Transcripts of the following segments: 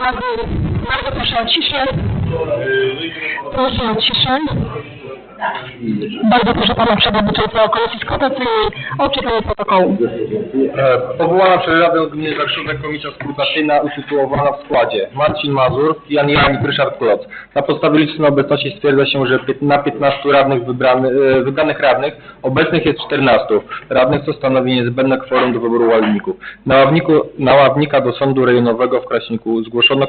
Bardzo proszę o ciszę. Proszę o ciszę. Bardzo proszę Pana Przewodniczącego Komisji Skrutacyjnej o odczytanie protokołu. E, Powołana przez Radę Gminy Zakrzówek Komisja Skrutacyjna usytuowana w składzie Marcin Mazur, Jan Janik, Ryszard Kloc. Na podstawie licznej obecności stwierdza się, że na 15 radnych wybrany, e, wybranych radnych obecnych jest 14 radnych, co stanowi niezbędne kworum do wyboru ławników. Na, ławniku, na ławnika do Sądu Rejonowego w Kraśniku zgłoszono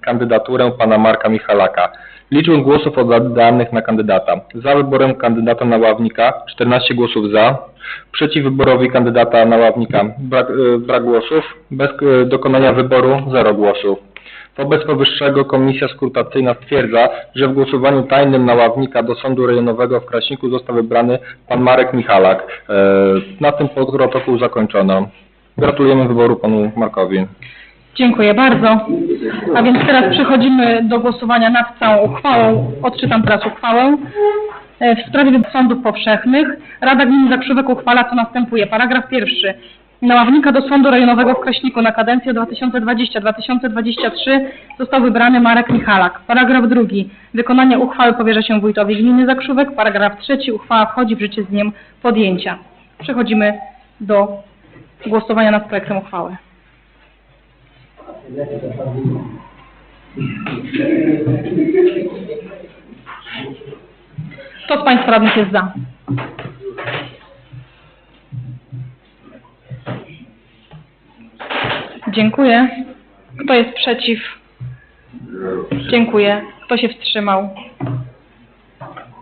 kandydaturę pana Marka Michalaka. Liczbę głosów oddanych na kandydata. Za wyborem kandydata na ławnika 14 głosów za, przeciw wyborowi kandydata na ławnika brak, e, brak głosów, bez e, dokonania wyboru 0 głosów. Wobec powyższego Komisja Skrutacyjna stwierdza, że w głosowaniu tajnym na ławnika do Sądu Rejonowego w Kraśniku został wybrany pan Marek Michalak. E, Na tym protokół zakończono. Gratulujemy wyboru panu Markowi. Dziękuję bardzo. A więc teraz przechodzimy do głosowania nad całą uchwałą. Odczytam teraz uchwałę. E, W sprawie sądów powszechnych Rada Gminy Zakrzówek uchwala co następuje. Paragraf pierwszy. Na ławnika do Sądu Rejonowego w Kraśniku na kadencję 2020-2023 został wybrany Marek Michalak. Paragraf drugi. Wykonanie uchwały powierza się wójtowi gminy Zakrzówek. Paragraf trzeci. Uchwała wchodzi w życie z dniem podjęcia. Przechodzimy do głosowania nad projektem uchwały. Kto z Państwa radnych jest za? Dziękuję. Kto jest przeciw? Dziękuję. Kto się wstrzymał?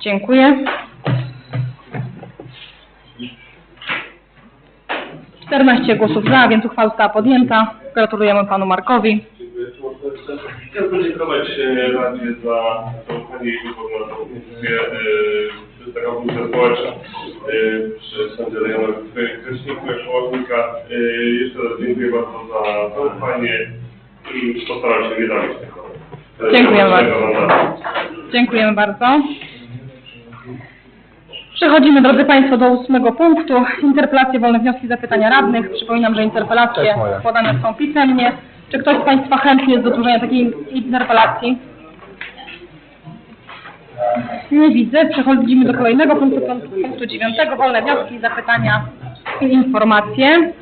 Dziękuję. 14 głosów za, więc uchwała została podjęta. Gratulujemy Panu Markowi. Chciałbym podziękować e, Radzie za zaufanie i wybór na e, Przez taką funkcję społeczną e, przy Sądzie Rejonowym w Kraśniku jako ławnika. E, Jeszcze raz dziękuję bardzo za zaufanie i postaram się nie dawać tego. e, Dziękuję tego bardzo. Dziękujemy bardzo. Przechodzimy, drodzy Państwo, do ósmego punktu. Interpelacje, wolne wnioski, zapytania radnych. Przypominam, że interpelacje podane są pisemnie. Czy ktoś z Państwa chętny jest do złożenia takiej interpelacji? Nie widzę. Przechodzimy do kolejnego punktu, punktu dziewiątego. Wolne wnioski, zapytania i informacje.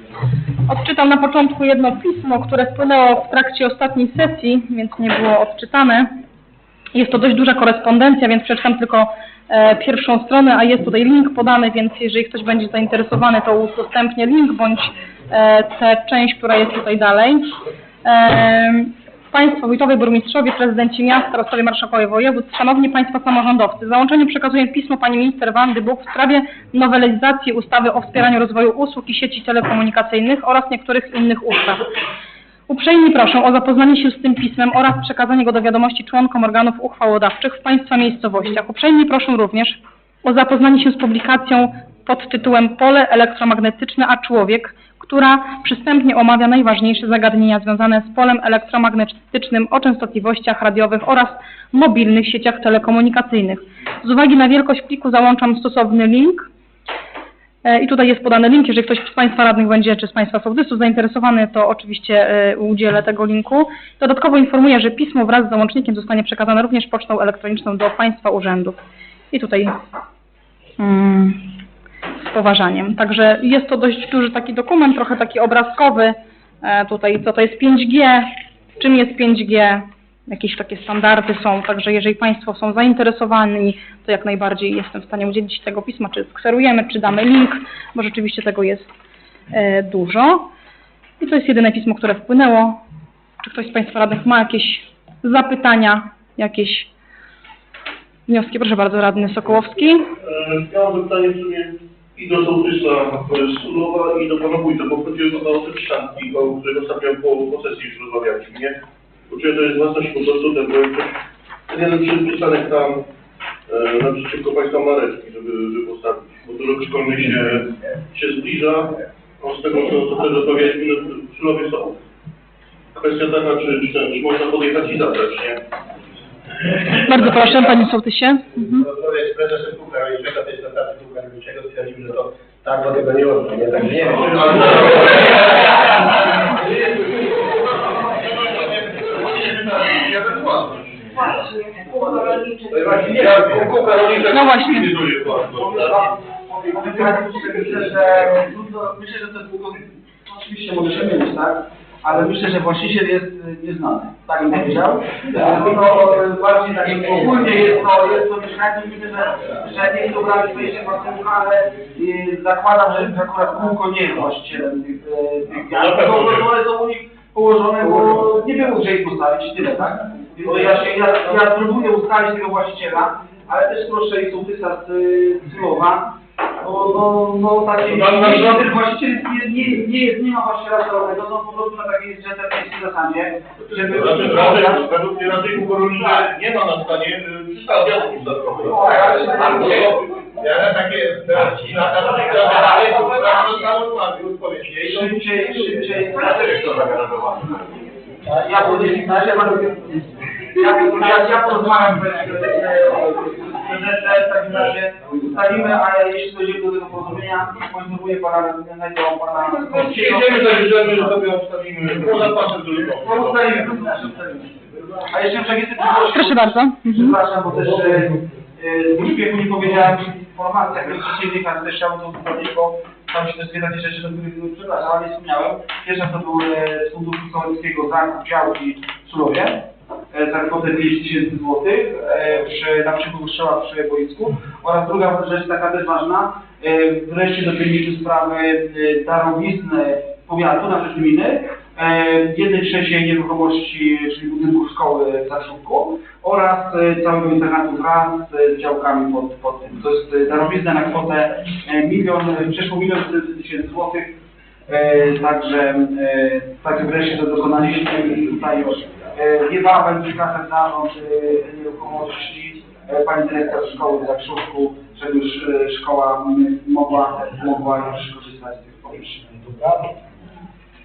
Odczytam na początku jedno pismo, które wpłynęło w trakcie ostatniej sesji, więc nie było odczytane. Jest to dość duża korespondencja, więc przeczytam tylko e, pierwszą stronę, a jest tutaj link podany, więc jeżeli ktoś będzie zainteresowany, to udostępnię link bądź e, tę część, która jest tutaj dalej. E, Państwo wójtowie, burmistrzowie, prezydenci miast, starostowie, marszałkowie województw, szanowni Państwo samorządowcy, w przekazuję pismo Pani Minister Wandy Buk w sprawie nowelizacji ustawy o wspieraniu rozwoju usług i sieci telekomunikacyjnych oraz niektórych innych ustaw. Uprzejmie proszę o zapoznanie się z tym pismem oraz przekazanie go do wiadomości członkom organów uchwałodawczych w Państwa miejscowościach. Uprzejmie proszę również o zapoznanie się z publikacją pod tytułem Pole elektromagnetyczne a człowiek, która przystępnie omawia najważniejsze zagadnienia związane z polem elektromagnetycznym o częstotliwościach radiowych oraz mobilnych sieciach telekomunikacyjnych. Z uwagi na wielkość pliku załączam stosowny link, I tutaj jest podany link, jeżeli ktoś z Państwa radnych będzie, czy z Państwa sołtysów zainteresowany, to oczywiście e, udzielę tego linku. Dodatkowo informuję, że pismo wraz z załącznikiem zostanie przekazane również pocztą elektroniczną do Państwa urzędów. I tutaj mm, z poważaniem. Także jest to dość duży taki dokument, trochę taki obrazkowy. E, tutaj co to jest 5G, czym jest 5G, jakieś takie standardy są, także jeżeli Państwo są zainteresowani, to jak najbardziej jestem w stanie udzielić tego pisma, czy skserujemy, czy damy link, bo rzeczywiście tego jest e, dużo. I to jest jedyne pismo, które wpłynęło. Czy ktoś z Państwa radnych ma jakieś zapytania, jakieś wnioski? Proszę bardzo, radny Sokołowski. E, Miałem pytanie w sumie i do sołtysa Sulowa i do pana wójta, bo chodziło o te ścianki, o których ostatnio po, po sesji już rozmawialiśmy, nie? Uczuję, to jest własność po prostu ten, ten jeden przystanek tam e, naprzeciwko państwa Mareczki, żeby, żeby postawić, bo tu rok szkolny się, się zbliża, a z tego co, co też rozmawialiśmy, no, są. Kwestia taka, czy, czy, czy można podjechać i zabrać, nie? Bardzo proszę, Panie Sołtysie. Mhm. Rozmawiać z prezesem Kółka Rolniczego, to jest dotacji Kółka Rolniczego, stwierdził, że to tak do tego nie można, nie? Także nie wiem, kółko jest kółka rolnicze No właśnie. tak, myślę, że myślę, że to długo, oczywiście może się mylić, tak? Ale myślę, że właściciel jest y, nieznany, tak bym powiedział. No to bardziej tak ogólnie jest to, jest to mieszkańców, myślę, że, że nie chcą brać wejście kółka, ale y, zakładam, że akurat kółko nie jest właścicielem tych, tych bo nie. one są u nich położone, bo nie było gdzie ich postawić tyle, tak? Bo ja się, ja, ja próbuję ustalić tego właściciela, ale też proszę i sołtysa z y, Syłowa, no, no, no takie, No, właściciel nie, nie, nie, jest, nie ma właściciela celowego, to po prostu na takiej dżentelmeńskiej zasadzie, żeby... Znaczy, raczej, według mnie raczej nie ma na stanie y, przystawia dodatkowej. Ja takie. Szybciej, szybciej, ja powiem, ja, ja, ja, ja porozmawiam z prezesem, w takim razie ustalimy, ale jeśli dojdziemy do tego porozumienia, poinformuję pana radnego, pana... Przyjdziemy za życzymy, że sobie obstawimy poza pasem No, ustalimy, dodatkowym. ustalimy. A jeszcze przepisy Proszę bardzo. Mhm. Przepraszam, bo też e, e, z uśmiechu nie powiedziałem informacji, jak przeciwnika, też chciałbym to zrobić, bo tam się też dwie takie rzeczy, do których przepraszam, ale nie wspomniałem. Pierwsza to był e, z Funduszu Sołeckiego zakup działki w Surowie e, za kwotę 200 tysięcy złotych e, przy, na przykład strzała przy boisku. Oraz druga rzecz, taka też ważna, e, wreszcie do pilniczy sprawy e, darowizny powiatu na rzecz gminy, e, jednej trzeciej nieruchomości, czyli budynku szkoły w Zaszówku oraz całego internatu wraz z działkami pod, pod tym. To jest darowizna na kwotę milion, przeszło milion 400 tysięcy złotych. E, Także, e, także wreszcie to dokonaliśmy i tutaj już e, niebawem przekazać zarząd e, nieruchomości e, pani dyrektor szkoły w Zakrzówku, żeby już szkoła mogła, mogła już korzystać z tych pomieszczeń.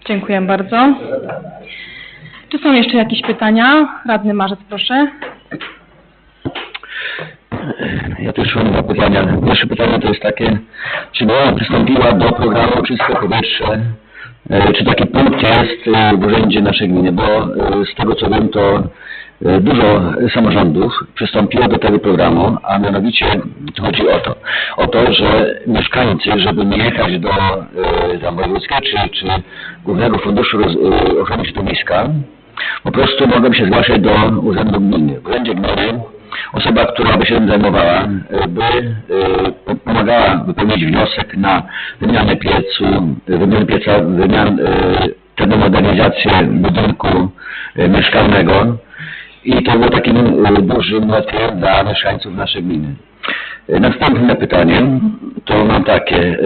Dziękuję bardzo. Czy są jeszcze jakieś pytania? Radny Marzec, proszę. Ja też mam dwa pytania. Pierwsze pytanie to jest takie, czy Goła przystąpiła do programu Czyste Powietrze? E, Czy taki punkt jest e, w urzędzie naszej gminy? Bo e, z tego co wiem, to dużo samorządów przystąpiło do tego programu, a mianowicie chodzi o to, o to, że mieszkańcy, żeby nie jechać do tam wojewódzkiego czy, czy Głównego Funduszu Ochrony Środowiska, po prostu mogą się zgłaszać do Urzędu Gminy. W Urzędzie Gminy osoba, która by się tym zajmowała, by e, po- pomagała wypełnić wniosek na wymianę piecu, e, wymianę pieca, wymian, e, termomodernizację budynku mieszkalnego i to było takim dużym ułatwieniem dla mieszkańców naszej gminy. Następne pytanie to mam takie.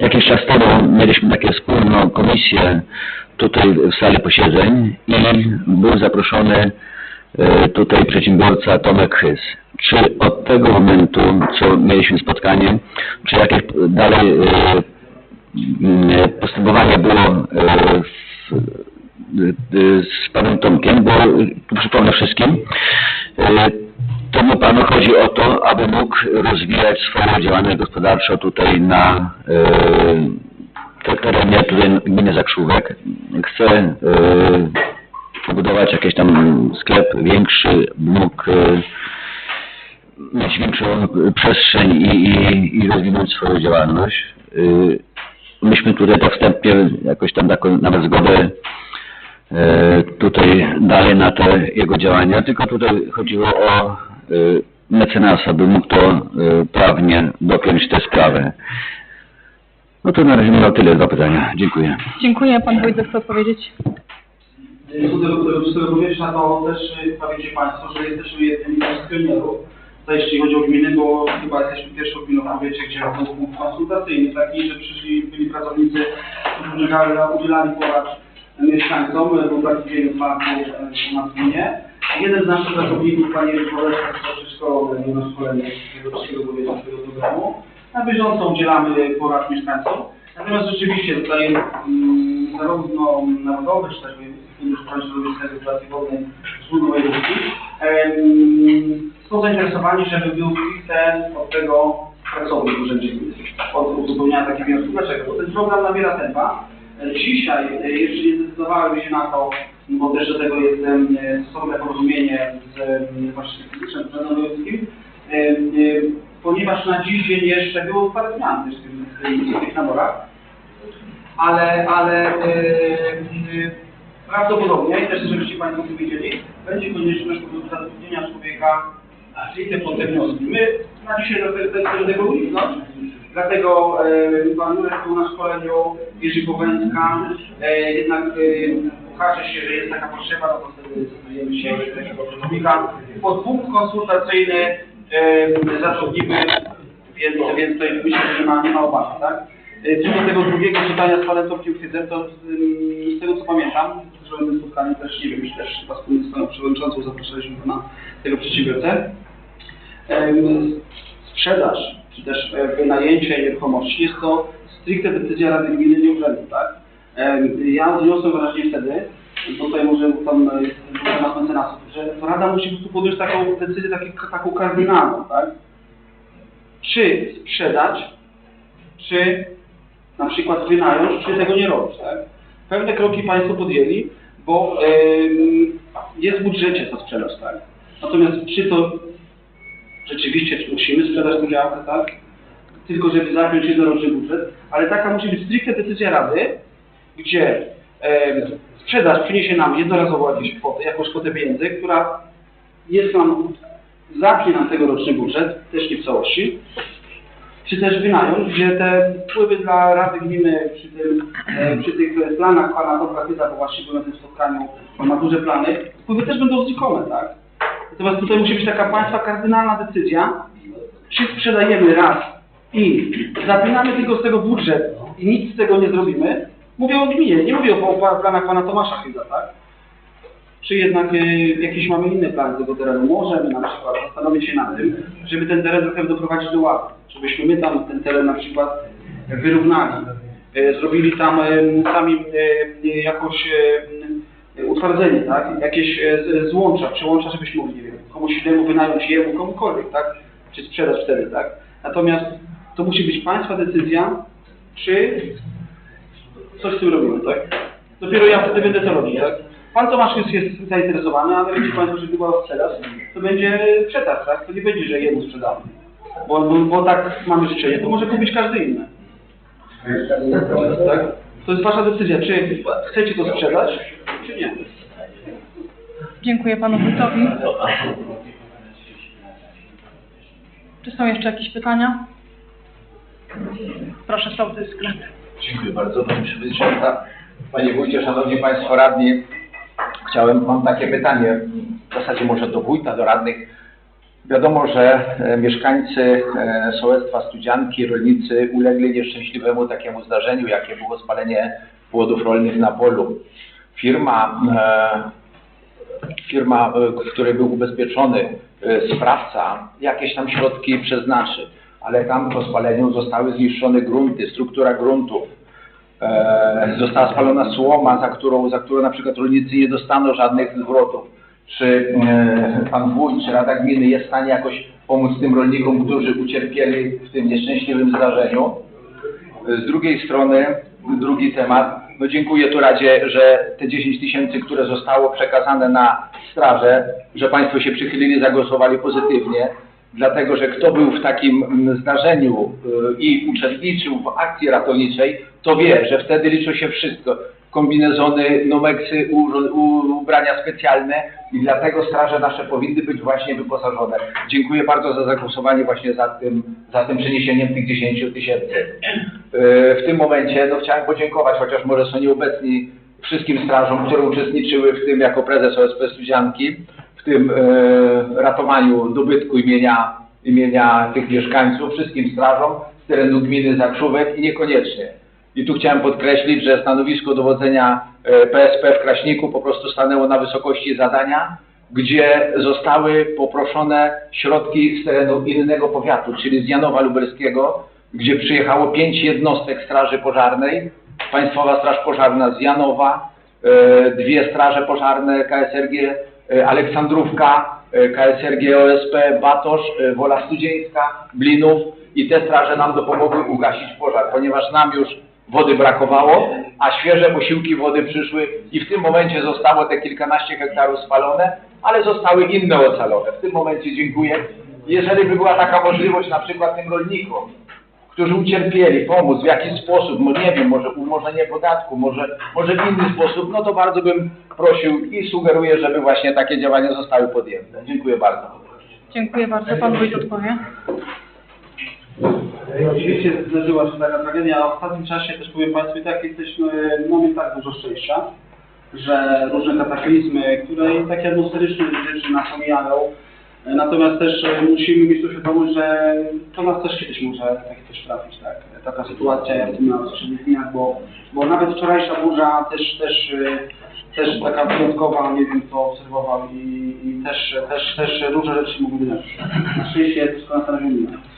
Jakiś czas temu mieliśmy takie wspólną komisję tutaj w sali posiedzeń i był zaproszony tutaj przedsiębiorca Tomek Chys. Czy od tego momentu, co mieliśmy spotkanie, czy jakieś dalej e, m, postępowanie było e, w, e, z panem Tomkiem, bo e, tu przypomnę wszystkim, e, temu panu chodzi o to, aby mógł rozwijać swoją działalność gospodarczą tutaj na e, te- terenie tutaj gminy Zakrzówek. Chce e, pobudować jakiś tam sklep większy, mógł e, mieć większą przestrzeń i, i, i rozwinąć swoją działalność. Y, Myśmy tutaj tak wstępnie jakoś tam nawet zgodę e, tutaj dali na te jego działania, tylko tutaj chodziło o mecenasa, by mógł to prawnie dopiąć tę sprawę. No to na razie miał tyle dwa pytania. Dziękuję. Dziękuję. Pan Wójt chce odpowiedzieć. Czystego powietrza, to też y, chyba wiecie Państwo, że jesteśmy jednymi z pionierów, to jeśli chodzi o gminy, bo chyba jesteśmy pierwszą gminą w powiecie, gdzie był punkt konsultacyjny taki, że przyszli byli pracownicy, którzy udzielali, porad mieszkańcom, był taki dzień otwarty e, na gminie. Jeden z naszych pracowników, pani Koleżka, z szkoły, na szkolenie tego czystego powietrza, tego programu, na bieżąco udzielamy porad mieszkańcom. Natomiast rzeczywiście tutaj mm, zarówno Narodowy, czy też Fundusz Ochrony Środowiska i Regulacji Wodnej Wspólny Wojewódzki są zainteresowani, żeby był stricte od tego pracownik w Urzędzie Gminy, od uzupełniania takiej wniosku. Dlaczego? Bo ten program nabiera tempa. E, Dzisiaj e, jeszcze nie zdecydowałem się na to, bo też do tego jest em, stosowne porozumienie z Warszawskim Fizycznym Urzędem Wojewódzkim, ponieważ na dziś dzień jeszcze było parę zmian w, tych naborach, ale, ale e, e, prawdopodobnie, i też żebyście Państwo wiedzieli, będzie konieczność zatrudnienia człowieka pod te wnioski. My na dzisiaj do, te- do, do tego uniknąć, dlatego e, Pan Jurek był na szkoleniu, Jerzy Kowęcka, e, jednak e, okaże się, że jest taka potrzeba, no to wtedy zdecydujemy się takiego pracownika. Po dwóch konsultacyjny e, zatrudnimy, więc, więc tutaj myślę, że nie ma, nie ma obawy, tak? E, tego drugiego czytania z panem Tomkiem to z tego co pamiętam, że my spotkali też, nie wiem, czy też chyba wspólnie z panem przewodniczącą zapraszaliśmy pana tego przedsiębiorcę. Sprzedaż, czy też e, wynajęcie nieruchomości jest to stricte decyzja Rady Gminy, nie urzędu, tak? Ja odniosłem wrażenie wtedy, bo tutaj może tam jest temat mecenasów, że to Rada musi po prostu podjąć taką decyzję taki- taką kardynalną, tak? Czy sprzedać, czy na przykład wynająć, czy tego nie robić, tak? Pewne kroki Państwo podjęli, bo jest w budżecie to sprzedaż, tak? Natomiast czy to rzeczywiście musimy sprzedać tą działkę, tak? Tylko żeby zapiąć jednoroczny budżet, ale taka musi być stricte decyzja Rady, gdzie em, sprzedaż przyniesie nam jednorazowo jakieś kwotę, jakąś kwotę pieniędzy, która jest nam, zapnie nam tegoroczny budżet, też nie w całości, czy też wynająć, gdzie te wpływy dla Rady Gminy przy, tym, e, przy tych planach Pana Chyda, bo właśnie byłem na tym spotkaniu, ma duże plany, wpływy też będą znikome, tak? Natomiast tutaj musi być taka Państwa kardynalna decyzja, czy sprzedajemy raz i zapinamy tylko z tego budżet i nic z tego nie zrobimy. Mówię o gminie, nie mówię o planach Pana Tomasza Chyda, tak? Czy jednak e, jakiś mamy inny plan tego terenu. Możemy na przykład zastanowić się nad tym, żeby ten teren trochę doprowadzić do ładu. Żebyśmy my tam ten teren na przykład wyrównali. E, Zrobili tam e, sami jakąś e, utwardzenie, tak? Jakieś złącza, przełącza, żebyśmy mogli, komuś innemu wynająć jemu, komukolwiek, tak? Czy sprzedać wtedy, tak? Natomiast to musi być Państwa decyzja, czy coś z tym robimy, tak? Dopiero ja wtedy będę to robić, tak? Pan Tomasz jest, jest zainteresowany, ale wiecie Państwo, że była sprzedaż, to będzie przetarg, tak? To nie będzie, że jemu sprzedamy. Bo, bo, bo tak mamy życzenie, to może kupić każdy inny. Tak? To jest Wasza decyzja, czy chcecie to sprzedać, czy nie. Dziękuję panu wójtowi. Czy są jeszcze jakieś pytania? Proszę, sołtys sklep. Dziękuję bardzo, Pani Przewodnicząca. Panie Wójcie, Szanowni Państwo Radni, chciałem, mam takie pytanie, w zasadzie może do wójta, do radnych. Wiadomo, że e, mieszkańcy e, sołectwa Studzianki, rolnicy ulegli nieszczęśliwemu takiemu zdarzeniu, jakie było spalenie płodów rolnych na polu. Firma, e, firma, w której był ubezpieczony sprawca, jakieś tam środki przeznaczy, ale tam po spaleniu zostały zniszczone grunty, struktura gruntów. E, została spalona słoma, za którą, za którą na przykład rolnicy nie dostaną żadnych zwrotów. Czy e, pan wójt, czy Rada Gminy jest w stanie jakoś pomóc tym rolnikom, którzy ucierpieli w tym nieszczęśliwym zdarzeniu? Z drugiej strony, drugi temat, no dziękuję tu Radzie, że te 10 tysięcy, które zostało przekazane na strażę, że Państwo się przychylili, zagłosowali pozytywnie, dlatego że kto był w takim mm, zdarzeniu y, i uczestniczył w akcji ratowniczej, to wie, że wtedy liczy się wszystko. Kombinezony, nomeksy, ubrania specjalne i dlatego straże nasze powinny być właśnie wyposażone. Dziękuję bardzo za zagłosowanie właśnie za tym, za tym przeniesieniem tych 10 tysięcy. E, W tym momencie no, chciałem podziękować, chociaż może są nieobecni wszystkim strażom, które uczestniczyły w tym jako prezes OSP Studzianki, w tym e, ratowaniu dobytku imienia, imienia tych mieszkańców, wszystkim strażom z terenu gminy Zakrzówek i niekoniecznie. I tu chciałem podkreślić, że stanowisko dowodzenia e, PSP w Kraśniku po prostu stanęło na wysokości zadania, gdzie zostały poproszone środki z terenu innego powiatu, czyli z Janowa Lubelskiego, gdzie przyjechało pięć jednostek Straży Pożarnej, Państwowa Straż Pożarna z Janowa, e, dwie straże pożarne KSRG e, Aleksandrówka, e, KSRG OSP Batosz, e, Wola Studzieńska, Blinów i te straże nam dopomogły ugasić pożar, ponieważ nam już wody brakowało, a świeże posiłki wody przyszły i w tym momencie zostało te kilkanaście hektarów spalone, ale zostały inne ocalone. W tym momencie dziękuję. Jeżeli by była taka możliwość na przykład tym rolnikom, którzy ucierpieli, pomóc w jakiś sposób, no nie wiem, może umorzenie podatku, może, może w inny sposób, no to bardzo bym prosił i sugeruję, żeby właśnie takie działania zostały podjęte. Dziękuję bardzo. Dziękuję bardzo. Pan wójt odpowie. E, Oczywiście zdarzyła się taka tragedia, a w ostatnim czasie też powiem Państwu i tak jesteśmy, mamy tak dużo szczęścia, że różne kataklizmy, które takie atmosferyczne rzeczy nas omijają. E, Natomiast też e, musimy mieć tu świadomość, że to nas też kiedyś może coś trafić, tak? Taka sytuacja jak tu na poprzednich dniach, bo, bo nawet wczorajsza burza też, też, e, też taka wyjątkowa, nie wiem kto obserwował i, i też, też, też różne rzeczy mogły wydarzyć. Na szczęście wszystko na stanowieniu. To, e,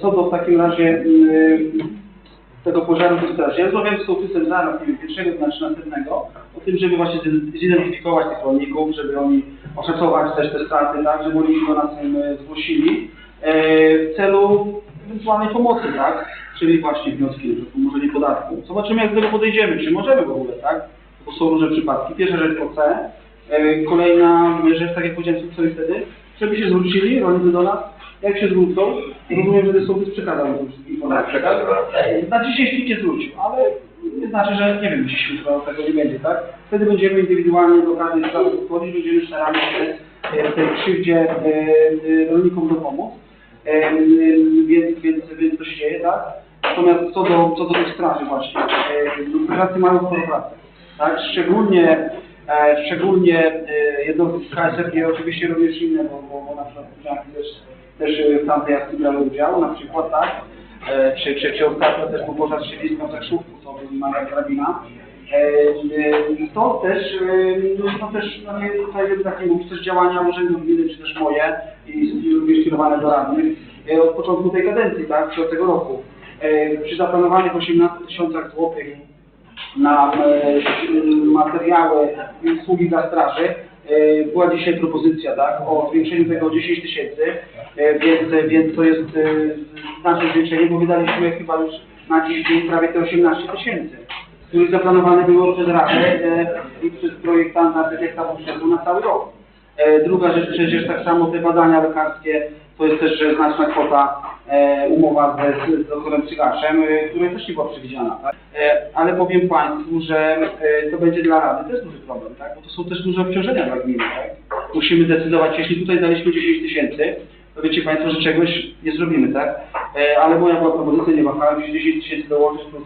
co do w takim razie mm, tego pożaru w straży. Ja rozmawiałem z sołtysem zaraz, nie wiem, pierwszego dnia czy następnego, o tym, żeby właśnie zid- zidentyfikować tych rolników, żeby oni oszacować też te straty, tak, żeby oni do nas e, zgłosili e, w celu ewentualnej pomocy, tak, czyli właśnie wnioski, że umorzenie podatku. Zobaczymy, jak do tego podejdziemy, czy możemy w ogóle, tak, bo są różne przypadki. Pierwsza rzecz to C, e, kolejna rzecz, tak jak powiedziałem co wtedy, żeby się zwrócili rolnicy do nas, jak się zwrócą, rozumiem, że ten sołtys przekazał im informację, tak? Na dzisiaj świecie zwrócił, ale nie znaczy, że nie wiem, dzisiaj jutro tego nie będzie, tak? Wtedy będziemy indywidualnie do każdej sprawy podchodzić, będziemy starali się e, w tej krzywdzie e, e, rolnikom dopomóc. Więc, więc, więc to się dzieje, tak? Natomiast co do, co do tych straży właśnie, no, strażacy mają współpracę, tak? Szczególnie, szczególnie jednostki KSRG, oczywiście również inne, bo, bo, bo na przykład też, też e, w tamtej akcji udział, na przykład, tak? E, Czy, czy, czy ostatnio też był pożar strzeliską Zakrzówku, co był Maria Karabina. E, To też, e, to też, no tutaj żeby tak nie mówić, też działania urzędu gminy, czy też moje i, również kierowane do radnych e, od początku tej kadencji, tak, czy od tego roku. Przy zaplanowanych 18 tysiącach złotych na materiały i usługi dla straży. E, Była dzisiaj propozycja, tak, o zwiększeniu tego o 10 tysięcy, e, więc, więc to jest e, znaczne zwiększenie, bo wydaliśmy chyba już na dziś dzień prawie te 18 tysięcy, które zaplanowane było przez Radę i przez projektanta architekta Budżetu na cały rok. E, Druga rzecz, przecież tak samo te badania lekarskie, to jest też znaczna kwota, e, umowa z, z doktorem Cygaszem, e, której też nie była przewidziana. Tak? Ale powiem Państwu, że to będzie dla Rady też duży problem, tak? bo to są też duże obciążenia dla gminy. Tak? Musimy decydować, jeśli tutaj daliśmy 10 tysięcy, to wiecie Państwo, że czegoś nie zrobimy, tak? Ale moja była propozycja, nie wahałem się 10 tysięcy dołożyć plus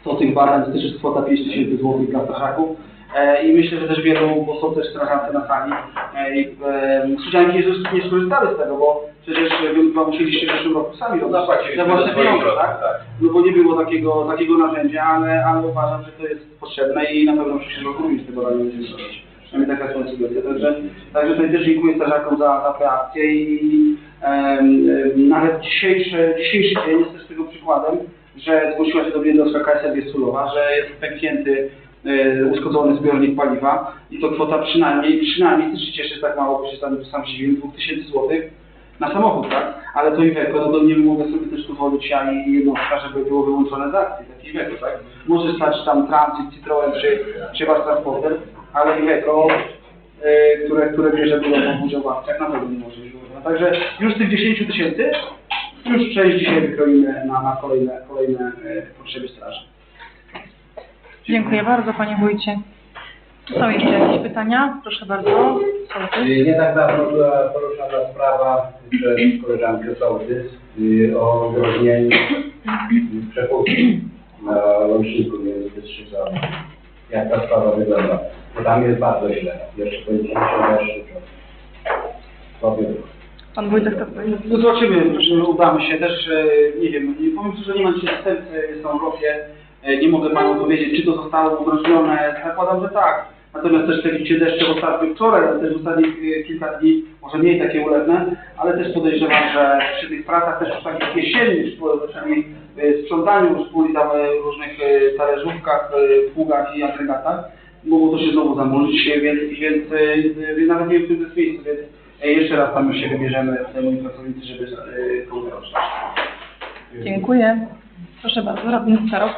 100 tych badań, to też jest kwota 5 tysięcy złotych dla strażaków. E, I myślę, że też wielu, bo są też strażacy na sali, e, i e, Sudzianki nie, skorzystały z tego, bo przecież wy chyba musieliście w zeszłym roku sami robić Zapłaciliśmy za własne pieniądze, tak? tak. No bo nie było takiego, takiego narzędzia, ale, ale uważam, że to jest potrzebne i na pewno w przyszłym roku również tego dalej będziemy robić. Przynajmniej taka jest moja sugestia. Także, także tutaj też dziękuję strażakom za, za tę akcję i em, nawet dzisiejszy, dzisiejszy dzień jest też tego przykładem, że zgłosiła się do mnie jednostka KSRG Sulowa, że jest pęknięty uszkodzony zbiornik paliwa i to kwota przynajmniej, przynajmniej też się cieszę, tak mało, bo się tam sam zdziwiłem, 2000 złotych na samochód, tak? Ale to Iveco, no to nie mogę sobie też pozwolić ja i jednostka, żeby było wyłączone z akcji, taki Iveco, tak? Może stać tam Transit, Citroen czy, czy Wasz Transporter, ale Iveco, e, które, które bierze dużo udział w akcjach, na pewno nie może być wyłączone. Także już z tych 10 tysięcy, już część dzisiaj wykroimy na, na kolejne, kolejne e, potrzeby straży. Dziękuję bardzo Panie Wójcie. Czy są jeszcze jakieś pytania? Proszę bardzo. Sołtys. Y, Nie tak dawno była poruszana sprawa przez koleżankę Sołtys y, o groźnieniu y, przepustu na łączniku między Bystrzycami. Jak ta sprawa wygląda? Bo tam jest bardzo źle. Jeszcze powinniśmy się jeszcze powiem. Pan Wójtek to powiedział. No zobaczymy, że udamy się też, e, nie wiem, nie powiem szczerze, nie mam dzisiaj wstępy, jestem w Europie, e, nie mogę Panu powiedzieć, czy to zostało ugrożone, zakładam, że tak. Natomiast też te deszcze w ostatnich, wczoraj, ale też w ostatnich e, kilka dni, może mniej takie ulewne, ale też podejrzewam, że przy tych pracach też takich jesiennych, czyli e, sprzątaniu szpuli tam e, różnych e, talerzówkach, e, pługach i agregatach, mogło to się znowu zamurzyć, e, więc, więc e, e, nawet nie w tym miejscu, więc e, jeszcze raz tam się wybierzemy, moi pracownicy, żeby e, to uroczyć. Dziękuję. Proszę bardzo, radny Starow.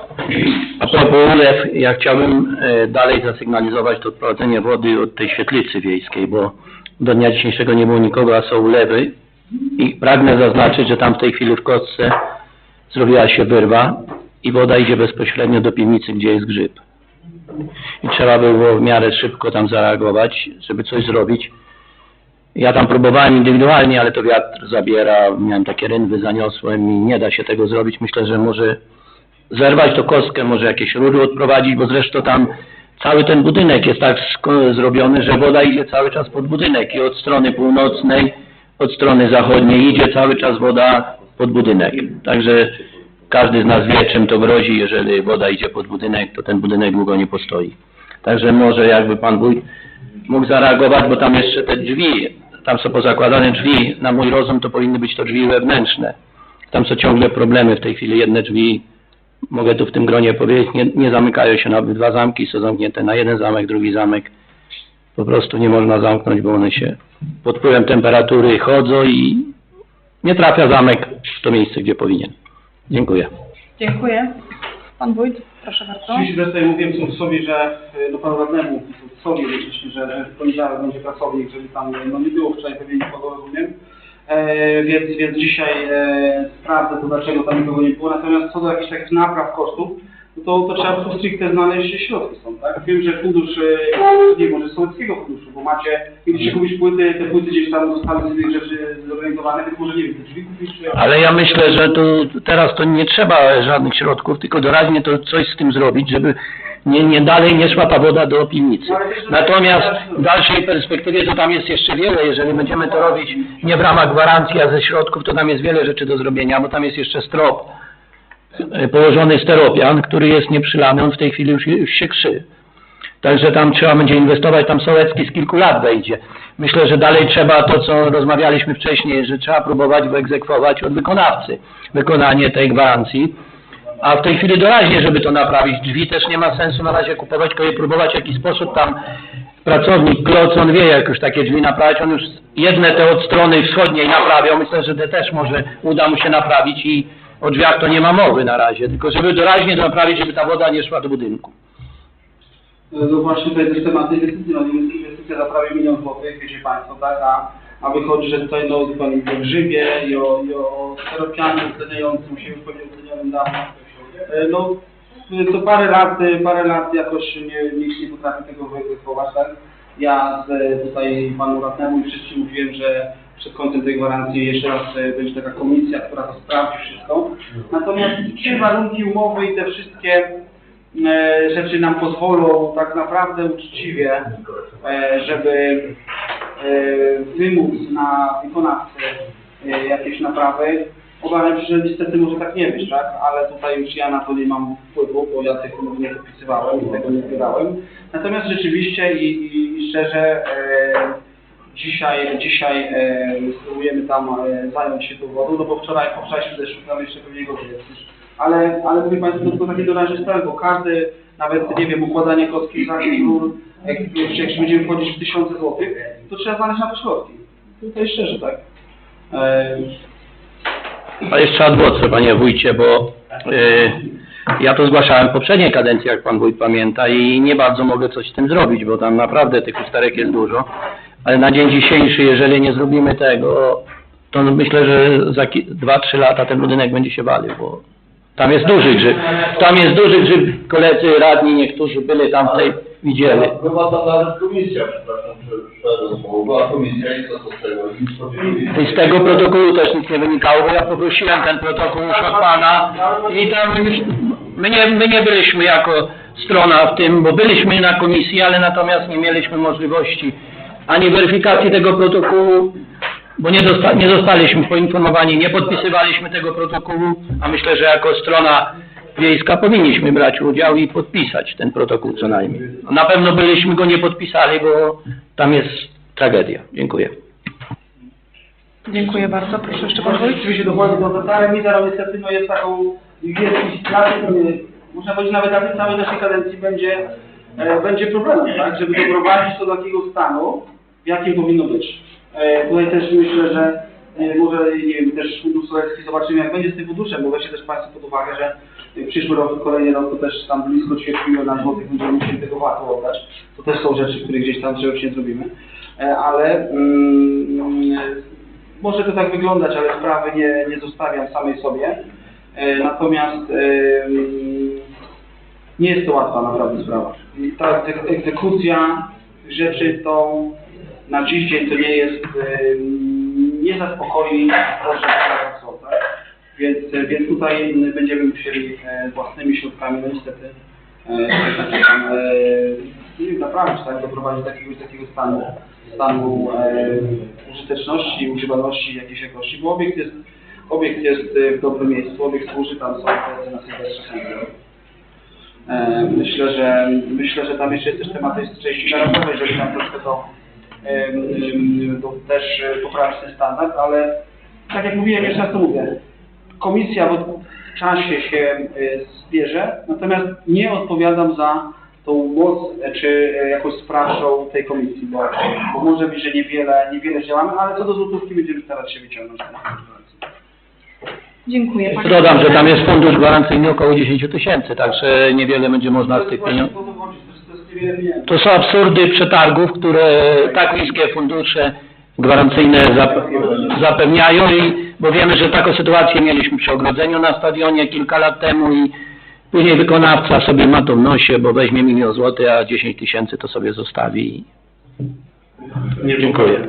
A propos ulew, ja chciałbym e, dalej zasygnalizować to odprowadzenie wody od tej świetlicy wiejskiej, bo do dnia dzisiejszego nie było nikogo, a są ulewy i pragnę zaznaczyć, że tam w tej chwili w kostce zrobiła się wyrwa i woda idzie bezpośrednio do piwnicy, gdzie jest grzyb. I trzeba było w miarę szybko tam zareagować, żeby coś zrobić. Ja tam próbowałem indywidualnie, ale to wiatr zabiera, miałem takie rynwy, zaniosłem i nie da się tego zrobić. Myślę, że może zerwać tą kostkę, może jakieś rury odprowadzić, bo zresztą tam cały ten budynek jest tak zrobiony, że woda idzie cały czas pod budynek i od strony północnej, od strony zachodniej idzie cały czas woda pod budynek. Także każdy z nas wie, czym to grozi, jeżeli woda idzie pod budynek, to ten budynek długo nie postoi. Także może jakby pan wójt mógł zareagować, bo tam jeszcze te drzwi, tam są pozakładane drzwi, na mój rozum to powinny być to drzwi wewnętrzne. Tam są ciągle problemy w tej chwili, jedne drzwi mogę tu w tym gronie powiedzieć, nie, nie zamykają się na obydwa zamki, są zamknięte na jeden zamek, drugi zamek. Po prostu nie można zamknąć, bo one się pod wpływem temperatury chodzą i nie trafia zamek w to miejsce, gdzie powinien. Dziękuję. Dziękuję. Pan wójt, proszę bardzo. Oczywiście, tutaj mówiłem sołtysowi, że e, do panu radnemu sołtysowi jednocześnie, że, w poniedziałek będzie pracownik, żeby tam no, nie było wczoraj pewnie nikogo, rozumiem. E, więc, więc dzisiaj e, sprawdzę to, dlaczego tam nikogo nie było. Natomiast co do jakichś takich napraw kosztów, no to, to trzeba po prostu stricte znaleźć środki stąd, tak? Wiem, że fundusz, e, nie może z sołeckiego funduszu, bo macie, jeśli kupić płyty, te płyty gdzieś tam zostały z tych rzeczy zorganizowane, więc może nie wiem, te drzwi kupić, czy... Ale ja myślę, że tu teraz to nie trzeba żadnych środków, tylko doraźnie to coś z tym zrobić, żeby nie, nie dalej nie szła ta woda do piwnicy. Natomiast w dalszej perspektywie to tam jest jeszcze wiele, jeżeli będziemy to robić nie w ramach gwarancji, a ze środków, to tam jest wiele rzeczy do zrobienia, bo tam jest jeszcze strop, położony steropian, który jest nieprzylany, on w tej chwili już, już się krzy. Także tam trzeba będzie inwestować, tam Sołecki z kilku lat wejdzie. Myślę, że dalej trzeba to, co rozmawialiśmy wcześniej, że trzeba próbować wyegzekwować od wykonawcy wykonanie tej gwarancji. A w tej chwili doraźnie, żeby to naprawić. Drzwi też nie ma sensu na razie kupować, tylko je próbować w jakiś sposób tam pracownik, kloc, on wie jak już takie drzwi naprawiać, on już jedne te od strony wschodniej naprawiał, myślę, że te też może uda mu się naprawić i o drzwiach to nie ma mowy na razie, tylko żeby doraźnie to naprawić, żeby ta woda nie szła do budynku. No właśnie tutaj też temat inwestycji, no inwestycja za prawie milion złotych, wiecie Państwo, tak, a, a wychodzi, że tutaj no o grzybie i o, o steropianie utleniającym, musimy już pewnie utlenionym dawno. E, No to parę lat, parę lat jakoś nie, nikt nie potrafi tego wyegzekwować, tak. Ja z, tutaj Panu radnemu i wszystkim mówiłem, że przed końcem tej gwarancji jeszcze raz e, będzie taka komisja, która to sprawdzi wszystko. Natomiast te warunki umowy i te wszystkie e, rzeczy nam pozwolą tak naprawdę uczciwie, e, żeby wymóc na wykonawcę jakieś naprawy. Obawiam się, że niestety może tak nie być, tak? Ale tutaj już ja na to nie mam wpływu, bo ja tych umów nie podpisywałem i tego nie zbierałem. Natomiast rzeczywiście i, i, szczerze dzisiaj, dzisiaj e, spróbujemy tam e, zająć się tą wodą, no bo wczoraj, po wczorajszym deszczu tam jeszcze pewnie gorzej jest. Ale, ale mówię Państwu, to tylko takie doraźne sprawy, bo każdy, nawet, nie wiem, układanie kostki, zakres rur, jak, jak, będziemy wchodzić w tysiące złotych, to trzeba znaleźć na to środki. Tutaj szczerze, tak. E, A jeszcze adwocę, panie wójcie, bo y, ja to zgłaszałem w poprzedniej kadencji, jak pan wójt pamięta i nie bardzo mogę coś z tym zrobić, bo tam naprawdę tych usterek jest dużo. Ale na dzień dzisiejszy, jeżeli nie zrobimy tego, to myślę, że za 2-3 lata ten budynek będzie się walił, bo tam jest duży grzyb. Tam jest duży grzyb, koledzy radni niektórzy byli tam w tej, widzieli. Była tam nawet komisja, przepraszam, że była komisja i co z tego? I z tego protokołu też nic nie wynikało, bo ja poprosiłem ten protokół już od pana i tam my nie, my nie byliśmy jako strona w tym, bo byliśmy na komisji, ale natomiast nie mieliśmy możliwości ani weryfikacji tego protokołu, bo nie, dosta, nie zostaliśmy poinformowani, nie podpisywaliśmy tego protokołu, a myślę, że jako strona wiejska powinniśmy brać udział i podpisać ten protokół co najmniej. Na pewno byliśmy go nie podpisali, bo tam jest tragedia. Dziękuję. Dziękuję bardzo. Proszę jeszcze pan wójt. Oczywiście dokładnie, bo ta remizera niestety no jest taką wielką sytuacją, można powiedzieć nawet na tej całej naszej kadencji będzie, e, będzie problemem, tak, żeby doprowadzić to do takiego stanu, jakim powinno być. E, tutaj też myślę, że e, może nie wiem, też Fundusz Sołecki, zobaczymy jak będzie z tym funduszem, bo weźcie też Państwo pod uwagę, że w przyszły rok, kolejny rok to też tam blisko ćwierć miliona złotych będziemy musieli tego VAT-u oddać. To też są rzeczy, które gdzieś tam czegoś nie zrobimy. E, Ale mm, może to tak wyglądać, ale sprawy nie, nie zostawiam samej sobie. E, Natomiast em, nie jest to łatwa naprawdę sprawa. I ta egze- egzekucja rzeczy to na to nie jest, nie zaspokoi proszę tak są, tak? Więc, e, więc tutaj będziemy musieli e, własnymi środkami, no niestety, e, naprawić, tak, doprowadzić do jakiegoś takiego stanu, stanu użyteczności, używalności jakiejś jakości, bo obiekt jest, obiekt jest w dobrym miejscu, obiekt służy, tam są na Sylwestrze Myślę, że myślę, że tam jeszcze jest też temat tej części garażowej, żeby tam troszkę to, to też e, poprawić ten standard, ale tak jak mówiłem, jeszcze raz to mówię, komisja w czasie się e, zbierze, natomiast nie odpowiadam za tą moc e, czy jakąś sprawczą tej komisji, bo, bo może być, że niewiele, niewiele działamy, ale co do złotówki będziemy starać się wyciągnąć. Dziękuję. Panie Dodam, że tam jest fundusz gwarancyjny około 10 tysięcy, także niewiele będzie można z tych pieniędzy. To, są absurdy przetargów, które tak niskie fundusze gwarancyjne zap- zapewniają i bo wiemy, że taką sytuację mieliśmy przy ogrodzeniu na stadionie kilka lat temu i później wykonawca sobie ma to w nosie, bo weźmie milion złotych, a 10 tysięcy to sobie zostawi. Dziękuję.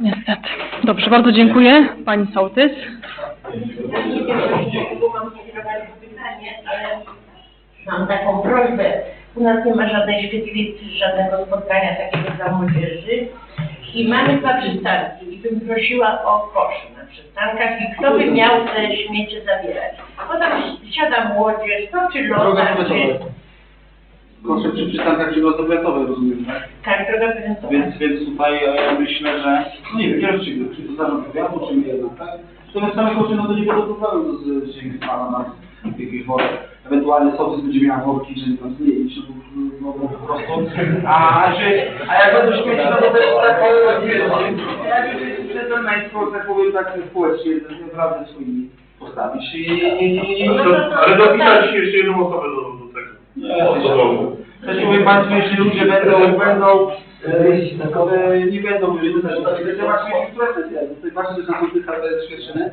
Niestety. Dobrze, bardzo dziękuję. Pani Sołtys. Mam taką prośbę. U nas nie ma żadnej świetlicy, żadnego spotkania takiego dla młodzieży. I mamy dwa przystanki i bym prosiła o kosze na przystankach i kto by miał te śmiecie zabierać. Bo tam siada młodzież, to czy loda, czy... Kosze przy przystankach żywotowiatowej, rozumiem, tak? Tak, droga. Więc, więc tutaj e, myślę, że, no nie wiem, nie rozstrzygnę, czy to zarząd powiatu, czy jednak, tak? Natomiast same kosze, no to nie będą problemu do z- z pana na jakichś worek. Ewentualnie sołtys będzie miał worki, że tam zmienić, no, no, no po prostu. A, czy, a jak będą śmieci, no to też tak powiem, ja bym dżentelmeństwo, tak powiem, tak społecznie, naprawdę swoimi postawić i, i, i, i Ale dopisać jeszcze jedną osobę do, do tego. Osobową. też powiem Państwu, jeśli ludzie będą, będą e, e, nie będą wyrzutać, to będzie zobaczyć, która sesja. Tutaj patrzę, że na tych te świadczyny.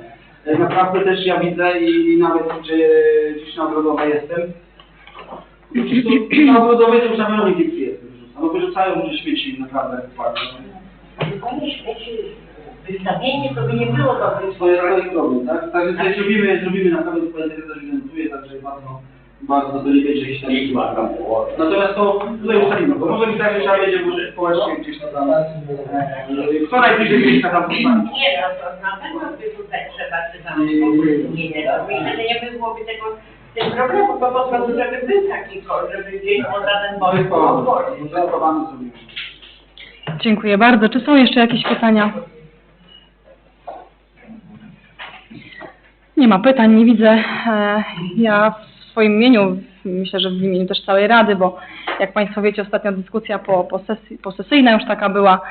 E, Naprawdę też ja widzę i, i nawet gdzie gdzieś na ogrodowej jestem. Gdzieś Na ogrodowej to już na rolniki przyjeżdżam. No wyrzucają ludzie śmieci naprawdę ładnie. Panie śmieci, wystawienie to by nie było dobre. To jest, to jest problem, tak? Także tutaj zrobimy, zrobimy na pewno, tutaj ewidentuję, także bardzo, bardzo to nie będzie jakiś tam liczba tam. Natomiast to tutaj ustalimy, bo może być tak, że trzeba będzie może społecznie gdzieś to tam, e, kto najbliżej gdzieś tam postawić. Nie, no to na pewno wyrzucać trzeba, czy tam nie, nie, no myślę, że nie byłoby tego, tego problemu, bo po prostu, żeby był taki kol, żeby gdzieś poza ten powody zrobimy. Dziękuję bardzo. Czy są jeszcze jakieś pytania? Nie ma pytań, nie widzę. E, Ja swoim imieniu, myślę, że w imieniu też całej Rady, bo jak Państwo wiecie, ostatnia dyskusja po, po sesji, posesyjna już taka była.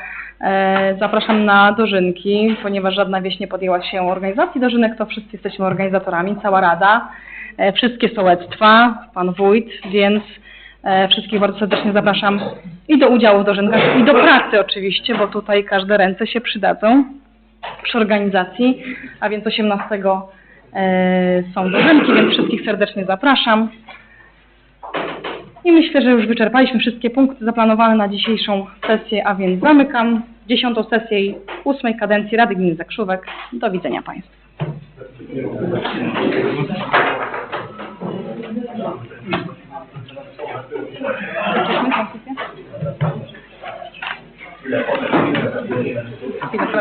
E, Zapraszam na dożynki, ponieważ żadna wieś nie podjęła się organizacji dożynek, to wszyscy jesteśmy organizatorami, cała Rada, e, wszystkie sołectwa, Pan Wójt, więc e, wszystkich bardzo serdecznie zapraszam i do udziału w dożynkach, i do pracy oczywiście, bo tutaj każde ręce się przydadzą przy organizacji, a więc 18 e, E, są dożynki, więc wszystkich serdecznie zapraszam. I myślę, że już wyczerpaliśmy wszystkie punkty zaplanowane na dzisiejszą sesję, a więc zamykam dziesiątą sesję ósmej kadencji Rady Gminy Zakrzówek. Do widzenia Państwu. Ile